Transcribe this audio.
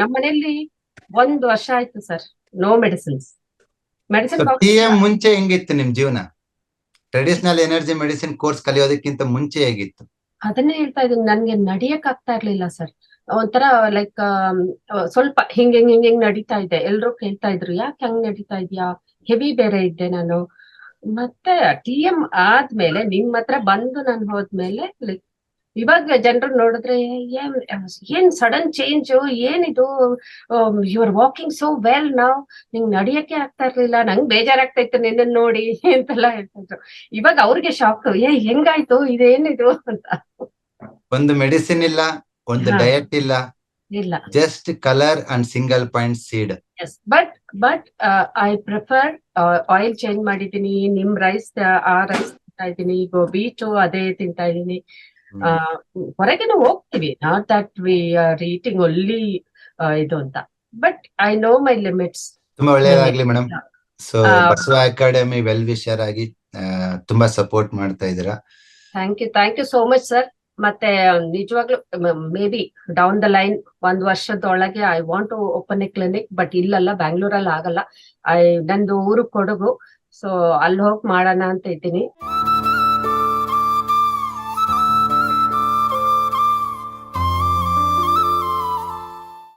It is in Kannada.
ನಮ್ಮ ಮನೆಯಲ್ಲಿ ಒಂದು ವರ್ಷ ಆಯ್ತು sir no medicines medicine TM ಮುಂಚೆ ಹೆಂಗಿತ್ತು ನಿಮ್ ಜೀವನ? ಟ್ರೆಡಿಷನಲ್ ಎನರ್ಜಿ ಮೆಡಿಸಿನ್ ಕೋರ್ಸ್ ಕಲಿಯೋದಕ್ಕಿಂತ ಮುಂಚೆ ಹೇಗಿತ್ತು? ಅದನ್ನೇ ಹೇಳ್ತಾ ಇದ್ದೀನಿ ನನ್ಗೆ ನಡಿಯಕ್ ಆಗ್ತಾ ಇರ್ಲಿಲ್ಲ ಸರ್ ಒಂಥರ ಲೈಕ್ ಸ್ವಲ್ಪ ಹಿಂಗ್ ಹಿಂಗ್ ಹಿಂಗ್ ಹಿಂಗ್ ನಡೀತಾ ಇದೆ. ಎಲ್ರು ಕೇಳ್ತಾ ಇದ್ರು ಯಾಕೆ ಹಂಗ್ ನಡೀತಾ ಇದ್ಯಾ? ಹೆವಿ ಬೇರೆ ಇದ್ದೆ ನಾನು. ಮತ್ತೆ ಟಿ ಎಂ ಆದ್ಮೇಲೆ ನಿಮ್ ಹತ್ರ ಬಂದು ನಾನು ಹೋದ್ಮೇಲೆ ಲೈಕ್ ಇವಾಗ ಜನರು ನೋಡಿದ್ರೆ ಏನ್ ಏನ್ ಸಡನ್ ಚೇಂಜ್ ಏನಿದು? You are walking so well ನಾವ್ ನಿಂಗ್ ನಡಿಯಕ್ಕೆ ಆಗ್ತಾ ಇರ್ಲಿಲ್ಲ. ನಂಗ್ ಬೇಜಾರಾಗ್ತಾ ಇತ್ತು ನಿನ್ನ ನೋಡಿ ಅಂತೆಲ್ಲ ಹೇಳ್ತಿದ್ರು. ಇವಾಗ ಅವ್ರಿಗೆ ಶಾಕ್ ಏ ಹೆಂಗಾಯ್ತು? ಇದೇನಿದು ಅಂತ. ಒಂದು ಮೆಡಿಸಿನ್ ಇಲ್ಲ ಒಂದು ಡಯಟ್ ಇಲ್ಲ. ಇಲ್ಲ. Just colour and single point seeds but but I prefer oil change ಮಾಡಿದೀನಿ ನಿಮ್ ರೈಸ್ ಆ ರೈಸ್ ತಿಂತಾ ಇದ್ದೀನಿ. ಗೋಬಿಟು ಅದೇ ತಿಂತಾ ಇದ್ದೀನಿ. ಹೊರಗೇನು ಹೋಗ್ತೀವಿ. Not that we are eating only ಇದು ಅಂತ. But I know my limits ತುಂಬಾ ಒಳ್ಳೆಯದಾಗ್ಲಿ madam so Basava academy well wisher ಆಗಿ ತುಂಬಾ ಸಪೋರ್ಟ್ ಮಾಡ್ತಾ ಇದ್ದೀರಾ. Thank you thank you so much sir ಮತ್ತೆ ನಿಜವಾಗ್ಲೂ may be down the line ಒಂದ್ ವರ್ಷದೊಳಗೆ I want to open a clinic but ಇಲ್ಲಲ್ಲ ಬ್ಯಾಂಗ್ಳೂರಲ್ಲಿ ಆಗಲ್ಲ. ಐ ನಂದು ಊರು ಕೊಡಗು. ಸೊ ಅಲ್ಲಿ ಹೋಗಿ ಮಾಡೋಣ ಅಂತ ಇದ್ದೀನಿ.